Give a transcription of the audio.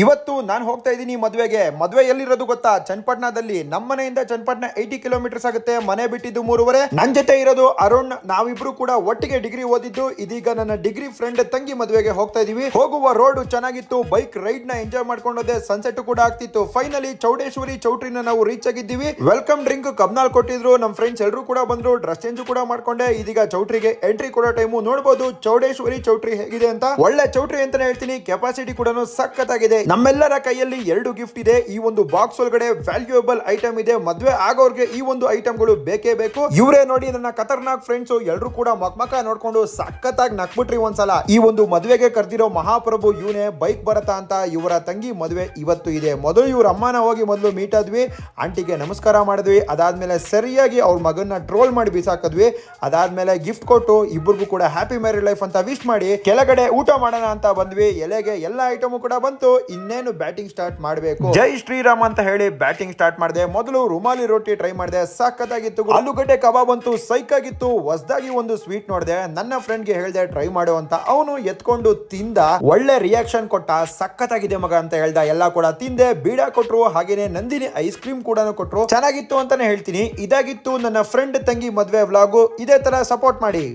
ಇವತ್ತು ನಾನು ಹೋಗ್ತಾ ಇದ್ದೀನಿ ಮದುವೆಗೆ. ಮದುವೆ ಎಲ್ಲಿರೋದು ಗೊತ್ತಾ? ಚನ್ನಪಟ್ಟಣದಲ್ಲಿ ನಮ್ಮ ಮನೆಯಿಂದ ಚನ್ನಪಟ್ಟಣ ಏಯ್ಟಿ ಕಿಲೋಮೀಟರ್ಸ್ ಆಗುತ್ತೆ. ಮನೆ ಬಿಟ್ಟಿದ್ದು ಮೂರುವರೆ. ನನ್ ಜೊತೆ ಇರೋದು ಅರುಣ್. ನಾವಿಬ್ರು ಕೂಡ ಒಟ್ಟಿಗೆ ಡಿಗ್ರಿ ಓದಿದ್ದು. ಇದೀಗ ನನ್ನ ಡಿಗ್ರಿ ಫ್ರೆಂಡ್ ತಂಗಿ ಮದುವೆಗೆ ಹೋಗ್ತಾ ಇದೀವಿ. ಹೋಗುವ ರೋಡ್ ಚೆನ್ನಾಗಿತ್ತು. ಬೈಕ್ ರೈಡ್ನ ಎಂಜಾಯ್ ಮಾಡ್ಕೊಂಡೋದೆ ಸನ್ಸೆಟ್ ಕೂಡ ಆಗ್ತಿತ್ತು. ಫೈನಲಿ ಚೌಡೇಶ್ವರಿ ಚೌಟ್ರಿನ ನಾವು ರೀಚ್ ಆಗಿದ್ದೀವಿ. ವೆಲ್ಕಮ್ ಡ್ರಿಂಕ್ ಕಬ್ನಾಲ್ ಕೊಟ್ಟಿದ್ರು. ನಮ್ಮ ಫ್ರೆಂಡ್ಸ್ ಎಲ್ಲರೂ ಕೂಡ ಬಂದ್ರು. ಡ್ರೆಸ್ ಚೇಂಜ್ ಕೂಡ ಮಾಡ್ಕೊಂಡೆ. ಇದೀಗ ಚೌಟ್ರಿಗೆ ಎಂಟ್ರಿ ಕೊಡೋ ಟೈಮು ನೋಡಬಹುದು ಚೌಡೇಶ್ವರಿ ಚೌಟ್ರಿ ಹೇಗಿದೆ ಅಂತ. ಒಳ್ಳೆ ಚೌಟ್ರಿ ಅಂತಾನೆ ಹೇಳ್ತೀನಿ. ಕೆಪಾಸಿಟಿ ಕೂಡ ಸಖತ್ತಾಗಿದೆ. ನಮ್ಮೆಲ್ಲರ ಕೈಯಲ್ಲಿ ಎರಡು ಗಿಫ್ಟ್ ಇದೆ. ಈ ಒಂದು ಬಾಕ್ಸ್ ಒಳಗಡೆ ವ್ಯಾಲ್ಯೂಯಬಲ್ ಐಟಮ್ ಇದೆ. ಮದ್ವೆ ಆಗೋರ್ಗೆ ಈ ಒಂದು ಐಟಮ್ಗಳು ಬೇಕೇ ಬೇಕು. ಇವರೇ ನೋಡಿ ನನ್ನ ಖತರ್ನಾಕ್ ಫ್ರೆಂಡ್ಸ್ ಎಲ್ಲರೂ ಕೂಡ ಮಕ್ಮಕ ನೋಡ್ಕೊಂಡು ಸಖತ್ತಾಗಿ ನಕ್ಬಿಟ್ರಿ ಒಂದ್ಸಲ. ಈ ಒಂದು ಮದುವೆಗೆ ಕರೆದಿರೋ ಮಹಾಪ್ರಭು ಇವನೇ ಬೈಕ್ ಬರತ್ತಾ ಅಂತ ಇವರ ತಂಗಿ ಮದುವೆ ಇವತ್ತು ಇದೆ. ಮೊದಲು ಇವ್ರ ಅಮ್ಮನ ಹೋಗಿ ಮೊದಲು ಮೀಟ್ ಆದ್ವಿ. ಆಂಟಿಗೆ ನಮಸ್ಕಾರ ಮಾಡಿದ್ವಿ. ಅದಾದ್ಮೇಲೆ ಸರಿಯಾಗಿ ಅವ್ರ ಮಗನ್ನ ಟ್ರೋಲ್ ಮಾಡಿ ಬಿಸಾಕದ್ವಿ. ಅದಾದ್ಮೇಲೆ ಗಿಫ್ಟ್ ಕೊಟ್ಟು ಇಬ್ಬರಿಗೂ ಕೂಡ ಹ್ಯಾಪಿ ಮ್ಯಾರಿಡ್ ಲೈಫ್ ಅಂತ ವಿಶ್ ಮಾಡಿ ಕೆಳಗಡೆ ಊಟ ಮಾಡೋಣ ಅಂತ ಬಂದ್ವಿ. ಎಲೆಗೆ ಎಲ್ಲ ಐಟಮು ಕೂಡ ಬಂತು. ಇನ್ನೇನು ಬ್ಯಾಟಿಂಗ್ ಸ್ಟಾರ್ಟ್ ಮಾಡಬೇಕು? ಜೈ ಶ್ರೀರಾಮ್ ಅಂತ ಹೇಳಿ ಬ್ಯಾಟಿಂಗ್ ಸ್ಟಾರ್ಟ್ ಮಾಡಿದೆ. ಮೊದಲು ರುಮಾಲಿ ರೊಟ್ಟಿ ಟ್ರೈ ಮಾಡಿದೆ. ಸಾಕತ್ತಾಗಿತ್ತು ಆಲೂಗಡ್ಡೆ ಕಬಾಬ್ ಅಂತೂ ಸೈಕ್ ಆಗಿತ್ತು ಹೊಸದಾಗಿ ಒಂದು ಸ್ವೀಟ್ ನೋಡಿದೆ. ನನ್ನ ಫ್ರೆಂಡ್ಗೆ ಹೇಳಿದೆ, ಟ್ರೈ ಮಾಡು ಅಂತ. ಅವನು ಎತ್ಕೊಂಡು ತಿಂದ. ಒಳ್ಳೆ ರಿಯಾಕ್ಷನ್ ಕೊಟ್ಟ. ಸಖತ್ತಾಗಿದೆ ಮಗ ಅಂತ ಹೇಳ್ದ. ಎಲ್ಲ ಕೂಡ ತಿಂದೆ. ಬೀಡಾ ಕೊಟ್ರು. ಹಾಗೇನೆ ನಂದಿನಿ ಐಸ್ ಕ್ರೀಮ್ ಕೂಡ ಕೊಟ್ರು. ಚೆನ್ನಾಗಿತ್ತು ಅಂತಾನೆ ಹೇಳ್ತೀನಿ. ಇದಾಗಿತ್ತು ನನ್ನ ಫ್ರೆಂಡ್ ತಂಗಿ ಮದ್ವೆ ವ್ಲಾಗು. ಇದೇ ತರ ಸಪೋರ್ಟ್ ಮಾಡಿ.